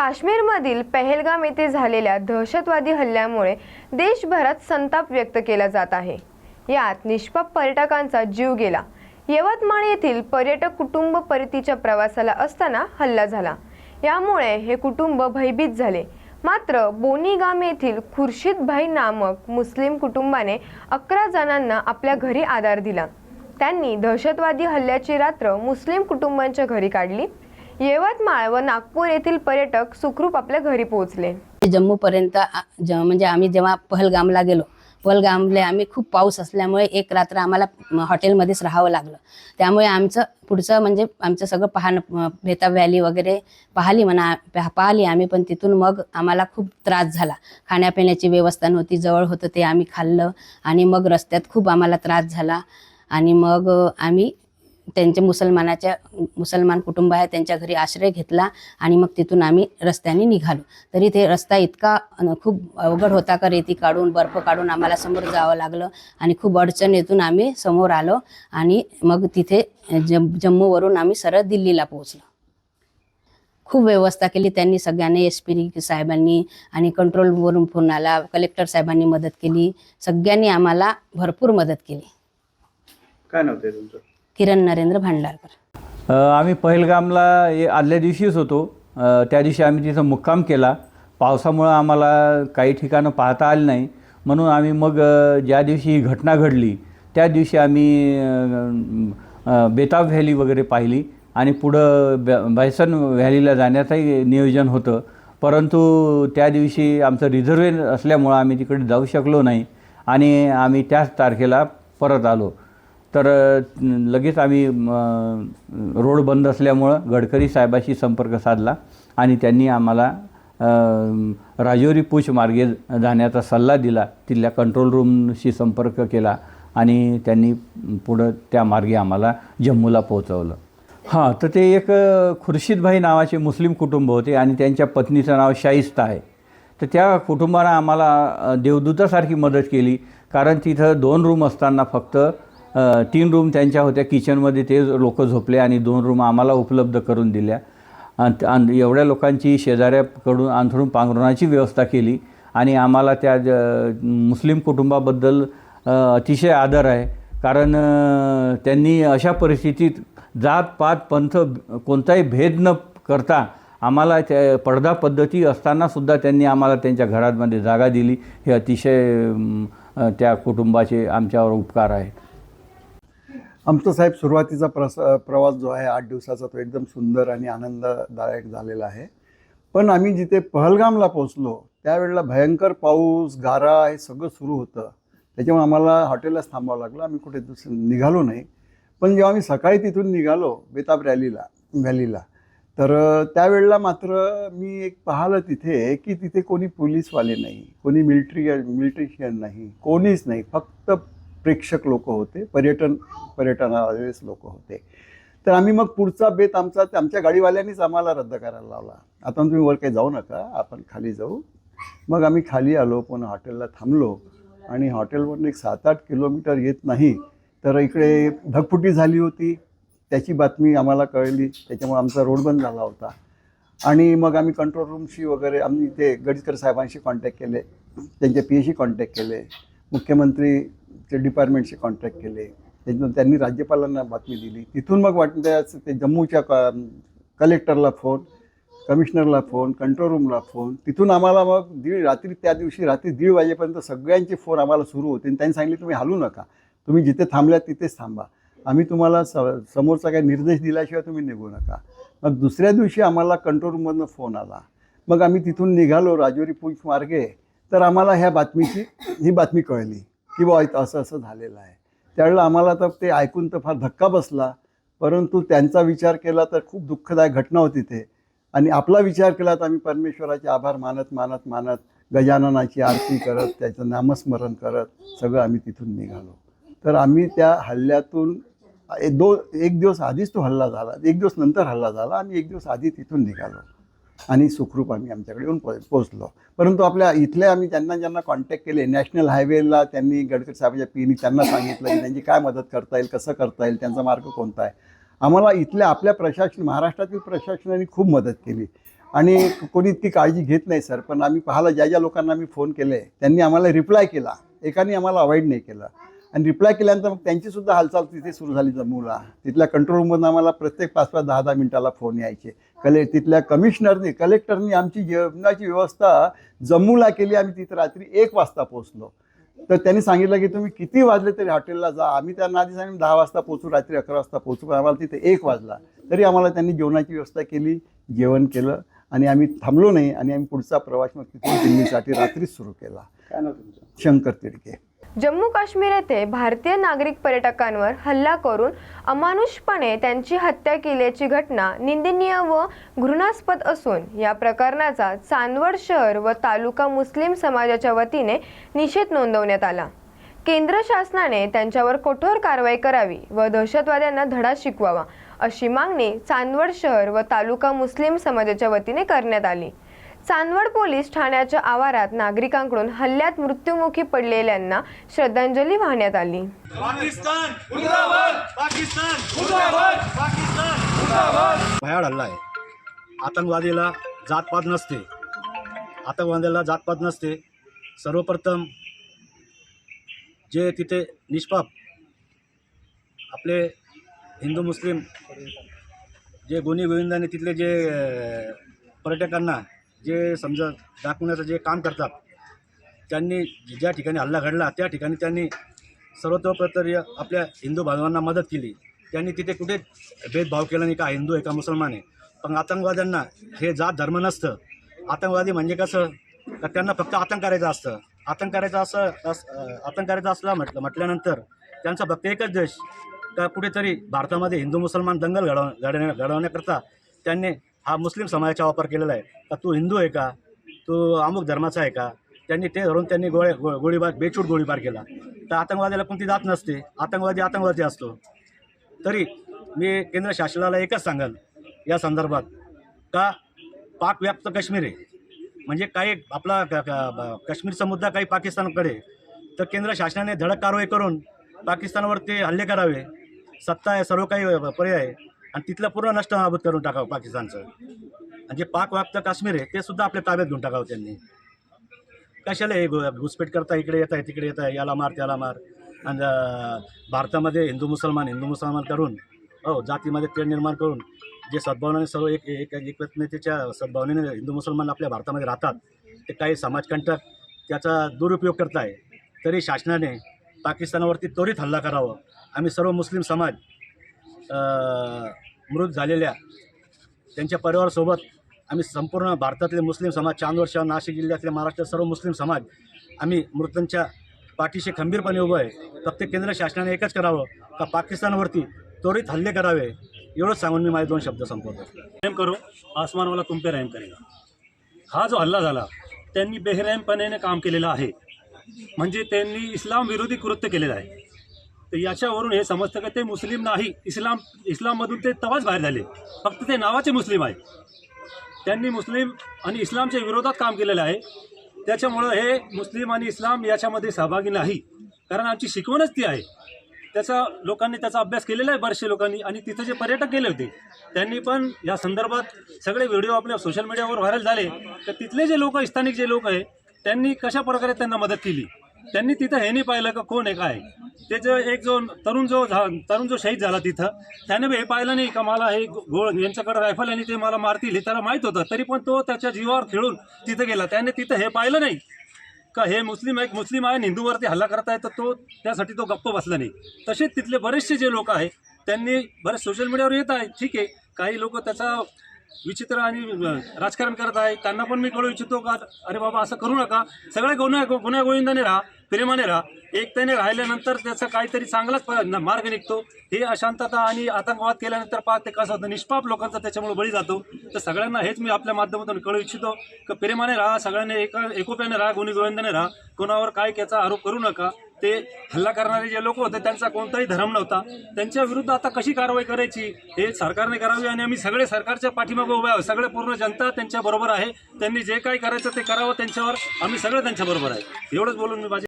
काश्मीरमधील पहलगाम येथे झालेल्या दहशतवादी हल्ल्यामुळे देशभरात संताप व्यक्त केला जात आहे. यात निष्पाप पर्यटकांचा जीव गेला. यवतमाळ येथील पर्यटक कुटुंब परतीच्या प्रवासाला असताना हल्ला झाला. यामुळे हे कुटुंब भयभीत झाले. मात्र बोनीगाम येथील खुर्शीदभाई नामक मुस्लिम कुटुंबाने अकरा जणांना आपल्या घरी आधार दिला. त्यांनी दहशतवादी हल्ल्याची रात्र मुस्लिम कुटुंबांच्या घरी काढली. यवतमाळ व नागपूर येथील पर्यटक सुखरूप आपल्या घरी पोहोचले. जम्मूपर्यंत आ- ज म्हणजे आम्ही जेव्हा पहलगामला गेलो पहलगामले आम्ही खूप पाऊस असल्यामुळे एक रात्र आम्हाला हॉटेलमध्येच राहावं लागलं. त्यामुळे आमचं पुढचं म्हणजे आमचं सगळं पाहणं म- व्हॅली वगैरे पाहिली म्हणा पाहिली आम्ही पण तिथून मग आम्हाला खूप त्रास झाला. खाण्यापिण्याची व्यवस्था नव्हती जवळ होतं ते आम्ही खाल्लं आणि मग रस्त्यात खूप आम्हाला त्रास झाला. आणि मग आम्ही त्यांच्या मुसलमानाच्या मुसलमान कुटुंब आहे त्यांच्या घरी आश्रय घेतला आणि मग तिथून आम्ही रस्त्याने निघालो. तरी ते रस्ता इतका खूप अवघड होता का रेती काढून बर्फ काढून आम्हाला समोर जावं लागलं आणि खूप अडचणीतून आम्ही समोर आलो आणि मग तिथे जम जम्मूवरून आम्ही सरळ दिल्लीला पोहोचलो. खूप व्यवस्था केली त्यांनी सगळ्यांनी एस पी साहेबांनी आणि कंट्रोलवरून फोन आला कलेक्टर साहेबांनी मदत केली सगळ्यांनी आम्हाला भरपूर मदत केली. काय नव्हते तुमचं? किरण नरेंद्र भांडारकर. आम्ही पहिलगामला आदल्या दिवशीच होतो. त्या दिवशी आम्ही तिथं मुक्काम केला. पावसामुळं आम्हाला काही ठिकाणं पाहता आली नाही. म्हणून आम्ही मग ज्या दिवशी ही घटना घडली त्या दिवशी आम्ही बेताब व्हॅली वगैरे पाहिली आणि पुढं ब बायसन व्हॅलीला जाण्याचंही नियोजन होतं. परंतु त्या दिवशी आमचं रिझर्वेशन असल्यामुळं आम्ही तिकडे जाऊ शकलो नाही आणि आम्ही त्याच तारखेला परत आलो. तर लगेच आम्ही रोड बंद असल्यामुळं गडकरी साहेबाशी संपर्क साधला आणि त्यांनी आम्हाला राजौरी पूछ मार्गे जाण्याचा सल्ला दिला. तिथल्या कंट्रोल रूमशी संपर्क केला आणि त्यांनी पुढं त्या मार्गे आम्हाला जम्मूला पोहोचवलं. हां तर ते एक खुर्शीदभाई नावाचे मुस्लिम कुटुंब होते आणि त्यांच्या पत्नीचं नाव शाहिस्ता आहे. तर त्या कुटुंबानं आम्हाला देवदूतासारखी मदत केली. कारण तिथं दोन रूम असताना फक्त तीन रूम त्यांच्या होत्या. किचनमध्ये ते लोक झोपले आणि दोन रूम आम्हाला उपलब्ध करून दिल्या. आणि आणि एवढ्या लोकांची शेजाऱ्याकडून अंथरून पांघरुणाची व्यवस्था केली. आणि आम्हाला त्या ज- मुस्लिम कुटुंबाबद्दल अतिशय आदर आहे. कारण त्यांनी अशा परिस्थितीत जात पात पंथ कोणताही भेद न करता आम्हाला त्या पडदा पद्धती असतानासुद्धा त्यांनी आम्हाला त्यांच्या घरामध्ये जागा दिली. हे अतिशय त्या कुटुंबाचे आमच्यावर उपकार आहेत. आमचा साहेब सुरुवातीचा प्रस प्रवास जो आहे आठ दिवसाचा तो एकदम सुंदर आणि आनंददायक झालेला आहे. पण आम्ही जिथे पहलगामला पोहोचलो त्यावेळेला भयंकर पाऊस गारा हे सगळं सुरू होतं. त्याच्यामुळे आम्हाला हॉटेललाच थांबावं लागलं. आम्ही कुठे दुस निघालो नाही. पण जेव्हा आम्ही सकाळी तिथून निघालो बेताब रॅलीला व्हॅलीला तर त्यावेळेला मात्र मी एक पाहिलं तिथे की तिथे कोणी पोलीसवाले नाही कोणी मिल्ट्री मिलिट्रिशियन नाही कोणीच नाही. फक्त प्रेक्षक लोक होते पर्यटन पर्यटनावालेच लोक होते. तर आम्ही मग पुढचा बेत आमचा आमच्या गाडीवाल्यांनीच आम्हाला रद्द करायला लावला. आता तुम्ही वर काही जाऊ नका आपण खाली जाऊ. मग आम्ही खाली आलो पण हॉटेलला थांबलो. आणि हॉटेलवरून एक सात आठ किलोमीटर येत नाही तर इकडे ढगफुटी झाली होती. त्याची बातमी आम्हाला कळली त्याच्यामुळे आमचा रोड बंद झाला होता. आणि मग आम्ही कंट्रोल रूमशी वगैरे आम्ही ते गडीकर साहेबांशी कॉन्टॅक्ट केले. त्यांच्या पी एशी कॉन्टॅक्ट केले. मुख्यमंत्रीचे डिपार्टमेंटशी कॉन्टॅक्ट केले. त्याच्यानंतर त्यांनी राज्यपालांना बातमी दिली. तिथून मग वाटतं ते जम्मूच्या क कलेक्टरला फोन कमिशनरला फोन कंट्रोल रूमला फोन. तिथून आम्हाला मग दीड रात्री त्या दिवशी रात्री दीड वाजेपर्यंत सगळ्यांचे फोन आम्हाला सुरू होते. आणि त्यांनी सांगितले तुम्ही हलू नका. तुम्ही जिथे थांबल्यात तिथेच थांबा. आम्ही तुम्हाला स समोरचा काही निर्देश दिल्याशिवाय तुम्ही निघू नका. मग दुसऱ्या दिवशी आम्हाला कंट्रोल रूममधनं फोन आला. मग आम्ही तिथून निघालो राजौरी पूंछ मार्गे. तर आम्हाला ह्या बातमीची ही बातमी कळली की बा इथं असं असं झालेलं आहे. त्यावेळेला आम्हाला तर ते ऐकून तर फार धक्का बसला परंतु त्यांचा विचार केला तर खूप दुःखदायक घटना होती ते. आणि आपला विचार केला तर आम्ही परमेश्वराचे आभार मानत मानत मानत गजाननाची आरती करत त्याचं नामस्मरण करत सगळं आम्ही तिथून निघालो. तर आम्ही त्या हल्ल्यातून दो एक दिवस आधीच तो हल्ला झाला एक दिवस नंतर हल्ला झाला आणि एक दिवस आधी तिथून निघालो. आणि सुखरूप आम्ही आमच्याकडे येऊन पो पोचलो परंतु आपल्या इथले आम्ही ज्यांना ज्यांना कॉन्टॅक्ट केले नॅशनल हायवेला त्यांनी गडकरी साहेबांच्या पीनी त्यांना सांगितलं की त्यांची काय मदत करता येईल कसं करता येईल त्यांचा मार्ग कोणता आहे? आम्हाला इथल्या आपल्या प्रशासन महाराष्ट्रातील प्रशासनाने खूप मदत केली. आणि कोणी इतकी काळजी घेत नाही सर पण आम्ही पाहायला ज्या ज्या लोकांना आम्ही फोन केले त्यांनी आम्हाला रिप्लाय केला. एकाने आम्हाला अवॉइड नाही केलं. आणि रिप्लाय केल्यानंतर मग त्यांचीसुद्धा हालचाल तिथे सुरू झाली जम्मूला. तिथल्या कंट्रोल रूममधून आम्हाला प्रत्येक पाच पाच दहा दहा मिनिटाला फोन यायचे. कले तिथल्या कमिशनरनी कलेक्टरनी आमची जेवणाची व्यवस्था जम्मूला केली. आम्ही तिथे रात्री एक वाजता पोहोचलो. तर त्यांनी सांगितलं की तुम्ही किती वाजले तरी हॉटेलला जा. आम्ही त्यांना आधी सांगितलं दहा वाजता पोहोचू रात्री अकरा वाजता पोहोचू. पण आम्हाला तिथे एक वाजला. तरी आम्हाला त्यांनी जेवणाची व्यवस्था केली जेवण केलं आणि आम्ही थांबलो नाही आणि आम्ही पुढचा प्रवास मग तिथून दिल्लीसाठी रात्रीच सुरू केला. शंकर तिडके. जम्मू काश्मीर येथे भारतीय नागरिक पर्यटकांवर हल्ला करून अमानुषपणे त्यांची हत्या केल्याची घटना निंदनीय व घृणास्पद असून या प्रकरणाचा चांदवड शहर व तालुका मुस्लिम समाजाच्या वतीने निषेध नोंदवण्यात आला. केंद्र शासनाने त्यांच्यावर कठोर कारवाई करावी व दहशतवाद्यांना धडा शिकवावा अशी मागणी चांदवड शहर व तालुका मुस्लिम समाजाच्या वतीने करण्यात आली. चांदवड पोलीस ठाण्याच्या आवारात नागरिकांकडून हल्ल्यात मृत्युमुखी पडलेल्यांना श्रद्धांजली वाहण्यात आली. पाकिस्तान मुर्दाबाद! पाकिस्तान मुर्दाबाद! पाकिस्तान भयाड हल्ला आहे. आतंकवादीला जातपात नसते. आतंकवादीला जातपात नसते. सर्वप्रथम जे तिथे निष्पाप आपले हिंदू मुस्लिम जे गुन्हे गोविंदाने तिथले जे पर्यटकांना जे समजा दाखवण्याचं जे काम करतात त्यांनी ज्या ठिकाणी हल्ला घडला त्या ठिकाणी त्यांनी सर्वतोपरी आपल्या हिंदू बांधवांना मदत केली. त्यांनी तिथे कुठे भेदभाव केला नाही का हिंदू आहे का मुसलमान आहे? पण आतंकवाद्यांना हे जात धर्म नसतं. आतंकवादी म्हणजे कसं? तर त्यांना फक्त आतंक करायचं असतं. आतंक करायचं असं आतंक करायचं असलं म्हटलं म्हटल्यानंतर त्यांचा फक्त एकच देश का कुठेतरी भारतामध्ये हिंदू मुसलमान दंगल घडव घडवण्या घडवण्याकरता त्यांनी हा मुस्लिम समाजाचा वापर केलेला आहे. का तू हिंदू आहे का? तू अमुक धर्माचा आहे का? त्यांनी ते धरून त्यांनी गोळे गो गोळीबार बेछूट गोळीबार केला. तर आतंकवाद्याला कोणती जात नसते. आतंकवादी आतंकवादी असतो. तरी मी केंद्र शासनाला एकच सांगाल या संदर्भात. का पाक व्याप्त काश्मीर आहे. म्हणजे काही आपला क- काश्मीरचा मुद्दा काही पाकिस्तानकडे तर केंद्र शासनाने धडक कारवाई करून पाकिस्तानवरती हल्ले करावे. सत्ता आहे सर्व काही पर्याय आणि तिथलं पूर्ण नष्ट नाबूद करून टाकावं पाकिस्तानचं. आणि जे पाकव्याप्त काश्मीर आहे ते सुद्धा आपल्या ताब्यात घेऊन टाकावं त्यांनी. कशाला हे घुसपेट करता इकडे येत आहे तिकडे येत आहे याला मार त्याला मार. आणि भारतामध्ये हिंदू मुसलमान हिंदू मुसलमान करून हो जातीमध्ये तेढ निर्माण करून जे सद्भावनेने सर्व एक एक एकत्मतेच्या सद्भावनेने हिंदू मुसलमान आपल्या भारतामध्ये राहतात ते काही समाजकंटक त्याचा दुरुपयोग करत आहे तरी शासनाने पाकिस्तानावरती त्वरित हल्ला करावा. आम्ही सर्व मुस्लिम समाज मृत झालेल्या त्यांच्या परिवारासोबत आम्ही संपूर्ण भारतातले मुस्लिम समाज चांदवड शहर नाशिक जिल्ह्यातले महाराष्ट्र सर्व मुस्लिम समाज आम्ही मृतांच्या पाठीशी खंबीरपणे उभं आहे. प्रत्येक केंद्र शासनाने एकच करावं का पाकिस्तानवरती त्वरित हल्ले करावे? एवढंच सांगून मी माझे दोन शब्द संपवतो. रहम करू आसमान वाला रॅम करेगा. हा जो हल्ला झाला त्यांनी बेहरॅमपणे काम केलेलं आहे. म्हणजे त्यांनी इस्लाम विरोधी कृत्य केलेलं आहे. तर याच्यावरून हे समजतं का ते मुस्लिम नाही. इस्लाम इस्लाममधून ते तवाच बाहेर झाले. फक्त ते नावाचे मुस्लिम आहे. त्यांनी मुस्लिम आणि इस्लामच्या विरोधात काम केलेलं आहे. त्याच्यामुळं हे मुस्लिम आणि इस्लाम याच्यामध्ये सहभागी नाही. कारण आमची शिकवणच ती आहे. त्याचा लोकांनी त्याचा अभ्यास केलेला आहे बरेचसे लोकांनी आणि तिथं जे पर्यटक गेले होते त्यांनी पण या संदर्भात सगळे व्हिडिओ आपल्या सोशल मीडियावर व्हायरल झाले. तर तिथले जे लोक स्थानिक जे लोक आहे त्यांनी कशा प्रकारे त्यांना मदत केली? त्यांनी तिथं हे नाही पाहिलं का कोण आहे काय? आहे. ते जो एक जो तरुण जो झा तरुण जो शहीद झाला तिथं त्याने बी हे पाहिलं नाही का मला हे गोळ यांच्याकडे रायफल आणि ते मला मारतील हे त्याला माहीत होतं. तरी पण तो त्याच्या जीवावर खेळून तिथं गेला. त्याने तिथं हे पाहिलं नाही का हे मुस्लिम आहे मुस्लिम आहे आणि हिंदूवरती हल्ला करताय तर तो त्यासाठी तो गप्प बसला नाही. तसेच तिथले बरेचसे जे लोक आहे त्यांनी बरेच सोशल मीडियावर येत आहे. ठीक आहे. काही लोक त्याचा विचित्र आणि राजकारण करत आहे. त्यांना पण मी कळू इच्छितो का? अरे बाबा असं करू नका. सगळे गुन्हा गुन्हा गोविंदाने राहा प्रेमाने राहा. एकतेने राहिल्यानंतर त्याचा काहीतरी चांगलाच मार्ग निघतो. हे अशांतता आणि आतंकवाद केल्यानंतर पाहत ते कसं होतं निष्पाप लोकांचा त्याच्यामुळे बळी जातो. तर सगळ्यांना हेच मी आपल्या माध्यमातून कळू इच्छितो की प्रेमाने राहा सगळ्यांनी एका एकोप्याने राहा गुन्हे गोविंदाने राहा. कोणावर काय त्याचा आरोप करू नका. ते हल्ला करणारे जे लोक होते त्यांचा कोणताही धर्म नव्हता. त्यांच्या विरुद्ध आता कशी कारवाई करायची हे सरकारने करावी आणि आम्ही सगळे सरकारच्या पाठीमागे उभे आहोत. सगळे पूर्ण जनता त्यांच्याबरोबर आहे. त्यांनी जे काही करायचं ते करावं त्यांच्यावर. आम्ही सगळे त्यांच्याबरोबर आहे. एवढंच बोलून मी माझे